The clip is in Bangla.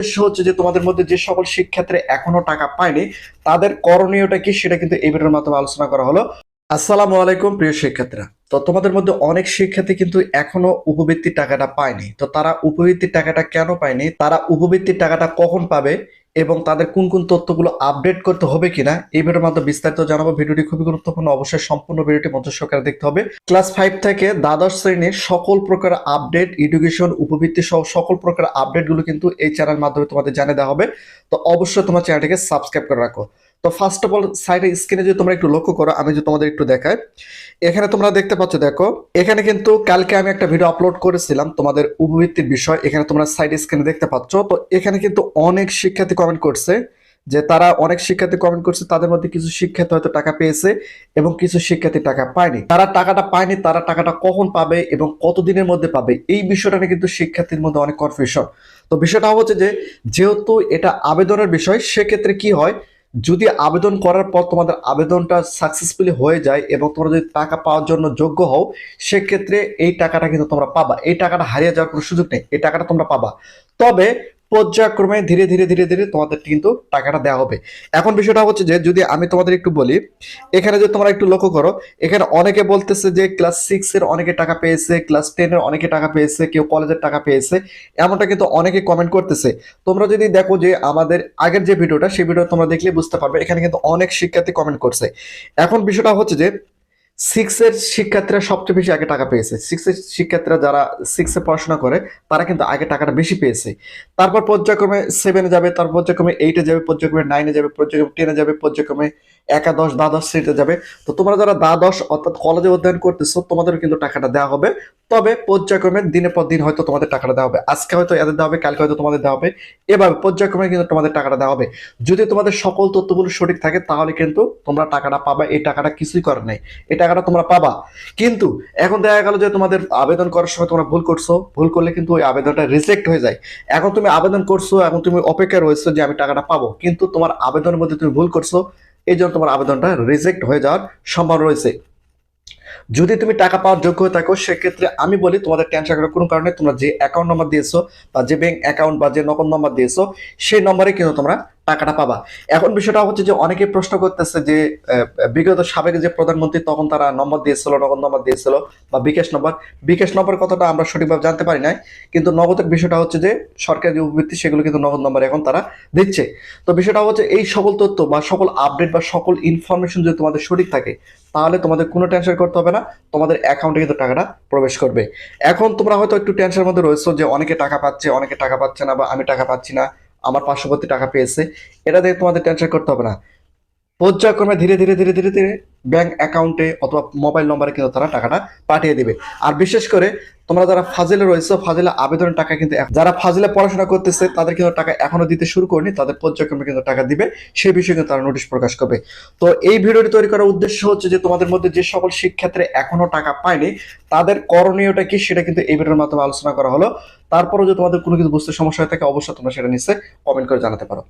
উদ্দেশ্য হচ্ছে যে তোমাদের মধ্যে যে সকল শিক্ষার্থী এখনও টাকা পায়নি, তাদের করণীয়টা কি সেটা কিন্তু এই ভিডিওর মাধ্যমে আলোচনা করা হলো। আসসালামু আলাইকুম, প্রিয় শিক্ষার্থীরা। তো তোমাদের মধ্যে অনেক শিক্ষার্থী কিন্তু এখনও উপবৃত্তির টাকাটা পায়নি। তো তারা উপবৃত্তির টাকাটা কেন পায়নি? তারা উপবৃত্তির টাকাটা কখন পাবে? এবং তাদের কোন কোন তথ্যগুলো আপডেট করতে হবে কিনা, এই ভিডিওর মাধ্যমে বিস্তারিত জানাব। ভিডিওটি খুবই গুরুত্বপূর্ণ। অবশ্যই সম্পূর্ণ ভিডিওটি মধ্য সহকারে দেখতে হবে। ক্লাস ফাইভ থেকে দ্বাদশ শ্রেণির সকল প্রকার আপডেট এডুকেশন উপবৃত্তি সহ সকল প্রকার আপডেটগুলো কিন্তু এই চ্যানেল মাধ্যমে তোমাদের জানিয়ে দেওয়া হবে। তো অবশ্যই তোমার চ্যানেলটিকে সাবস্ক্রাইব করে রাখো। তো ফার্স্ট অফ অল সাইডে স্ক্রিনে যদি তোমরা একটু লক্ষ্য করো, আমি যদি তোমাদের একটু দেখাই। এখানে তোমরা দেখতে পাচ্ছ, দেখো, এখানে কিন্তু কালকে আমি একটা ভিডিও আপলোড করেছিলাম তোমাদের উপবৃত্তির বিষয়। এখানে তোমরা সাইড স্ক্রিনে দেখতে পাচ্ছ। তো এখানে কিন্তু অনেক শিক্ষার্থী কমেন্ট করছে, যে তারা অনেক শিক্ষার্থী কমেন্ট করছে, তাদের মধ্যে কিছু শিক্ষার্থী হয়তো টাকা পেয়েছে এবং কিছু শিক্ষার্থী টাকা পায়নি। তারা টাকাটা পায়নি, তারা টাকাটা কখন পাবে এবং কতদিনের মধ্যে পাবে? এই বিষয়টা নিয়ে কিন্তু শিক্ষার্থীর মধ্যে অনেক কনফিউশন তো বিষয়টা হচ্ছে যে, যেহেতু এটা আবেদনের বিষয়, সেক্ষেত্রে কি হয় যদি আবেদন করার পর তোমাদের আবেদনটা সাকসেসফুলি হয়ে যায় এবং তোমরা যদি টাকা পাওয়ার জন্য যোগ্য হও, সেক্ষেত্রে এই টাকাটা কিন্তু তোমরা পাবা। এই টাকাটা হারিয়ে যাওয়ার কোনো সুযোগ নেই। এই টাকাটা তোমরা পাবা। তবে পর্যায়ক্রমে ধীরে ধীরে ধীরে ধীরে তোমাদের কিন্তু টাকাটা দেওয়া হবে। এখন বিষয়টা হচ্ছে যে, যদি আমি তোমাদের একটু বলি, এখানে যদি তোমরা একটু লক্ষ্য করো, এখানে অনেকে বলতেছে যে ক্লাস সিক্স এর অনেকে টাকা পেয়েছে ক্লাস টেন এর অনেকে টাকা পেয়েছে, কেউ কলেজের টাকা পেয়েছে, এমনটা কিন্তু অনেকে কমেন্ট করতেছে। তোমরা যদি দেখো যে, আমাদের আগের যে ভিডিওটা, সেই ভিডিও তোমরা দেখলে বুঝতে পারবে, এখানে কিন্তু অনেক শিক্ষার্থী কমেন্ট করছে। এখন বিষয়টা হচ্ছে যে সিক্সের শিক্ষার্থীরা সবচেয়ে বেশি আগে টাকা পেয়েছে। সিক্সের শিক্ষার্থীরা যারা সিক্সে পড়াশোনা করে, তারা কিন্তু আগে টাকাটা বেশি পেয়েছে। তারপর পর্যায়ক্রমে সেভেনে যাবে, তারপর পর্যায়ক্রমে এইটে যাবে, পর্যায়ক্রমে নাইনে যাবে, পর্যায়ক্রমে টেনে যাবে, পর্যায়ক্রমে একাদশ দ্বাদশ শ্রেণীতে যাবে। তো তোমরা যারা দ্বাদশ অর্থাৎ কলেজে অধ্যয়ন করতেছো তোমাদের কিন্তু টাকাটা দেওয়া হবে। তবে পর্যায়ক্রমে দিনের পর দিন হয়তো তোমাদের টাকাটা দেওয়া হবে। আজকে হয়তো এদের দেওয়া হবে, কালকে হয়তো তোমাদের দেওয়া হবে। এভাবে পর্যায়ক্রমে কিন্তু তোমাদের টাকাটা দেওয়া হবে। যদি তোমাদের সকল তথ্যগুলো সঠিক থাকে, তাহলে কিন্তু তোমরা টাকাটা পাবা। এই টাকাটা কিছুই করার নেই। এই টাকাটা তোমরা পাবা। কিন্তু এখন দেখা গেল যে তোমাদের আবেদন করার সময় তোমরা ভুল করছ। ভুল করলে কিন্তু ওই আবেদনটা রিজেক্ট হয়ে যায়। এখন তুমি আবেদন করছ, এখন তুমি অপেক্ষা রয়েছো যে আমি টাকাটা পাবো। কিন্তু তোমার আবেদনের মধ্যে তুমি ভুল করছ। এই জন্য তোমার আবেদনটা রিজেক্ট হয়ে যাওয়ার সম্ভাবনা রয়েছে। যদি তুমি টাকা পাওয়ার যোগ্য হয়ে থাকো, সেক্ষেত্রে আমি বলি তোমাদের টেনশন করার কোনো কারণে তোমরা যে অ্যাকাউন্ট নম্বর দিয়েছ বা যে ব্যাংক অ্যাকাউন্ট বা যে নকল নম্বর দিয়েছ, সেই নম্বরে কিন্তু তোমরা টাকাটা পাবা। এখন বিষয়টা হচ্ছে যে অনেকে প্রশ্ন করতেছে যে বিগত সাবেক যে প্রধানমন্ত্রী তখন তারা নম্বর দিয়েছিল, নগদ নম্বর দিয়েছিল, বা বিকাশ নম্বর। বিকাশ নম্বর কথাটা আমরা সঠিকভাবে জানতে পারি নাই, কিন্তু নগদের বিষয়টা হচ্ছে যে সরকারি উপবৃত্তি, সেগুলো কিন্তু নগদ নম্বর এখন তারা দিচ্ছে। তো বিষয়টা হচ্ছে এই সকল তথ্য বা সকল আপডেট বা সকল ইনফরমেশন যদি তোমাদের সঠিক থাকে, তাহলে তোমাদের কোনো টেনশন করতে হবে না, তোমাদের অ্যাকাউন্টে কিন্তু টাকাটা প্রবেশ করবে। এখন তোমরা হয়তো একটু টেনশনের মধ্যে রয়েছো যে অনেকে টাকা পাচ্ছে, অনেকে টাকা পাচ্ছে না, বা আমি টাকা পাচ্ছি না আমার পার্শ্ববর্তী টাকা পেয়েছে, এটা দেখে তোমাদের টেনশন করতে হবে না। পর্যায়ক্রমে ধীরে ধীরে ধীরে ধীরে ধীরে ব্যাংক অ্যাকাউন্টে অথবা মোবাইল নম্বরে কিন্তু তারা টাকাটা পাঠিয়ে দিবে। আর বিশেষ করে তোমরা যারা ফাজিলে রয়েছে, ফাজিলে আবেদনের টাকা কিন্তু যারা ফাজিলে পড়াশোনা করতেছে, তাদের কিন্তু টাকা এখনও দিতে শুরু করেনি, তাদের পর্যায়ক্রমে কিন্তু টাকা দিবে সেই বিষয়ে কিন্তু তারা নোটিশ প্রকাশ করবে। তো এই ভিডিওটি তৈরি করার উদ্দেশ্য হচ্ছে যে, তোমাদের মধ্যে যে সকল শিক্ষার্থী এখনও টাকা পায়নি, তাদের করণীয়টা কি সেটা কিন্তু এই ভিডিওর মাধ্যমে আলোচনা করা হলো। তারপরে যদি তোমাদের কোনো কিছু বুঝতে সমস্যা হয়ে থাকে, অবশ্যই তোমরা সেটা নিশ্চয়ই কমেন্ট করে জানাতে পারো।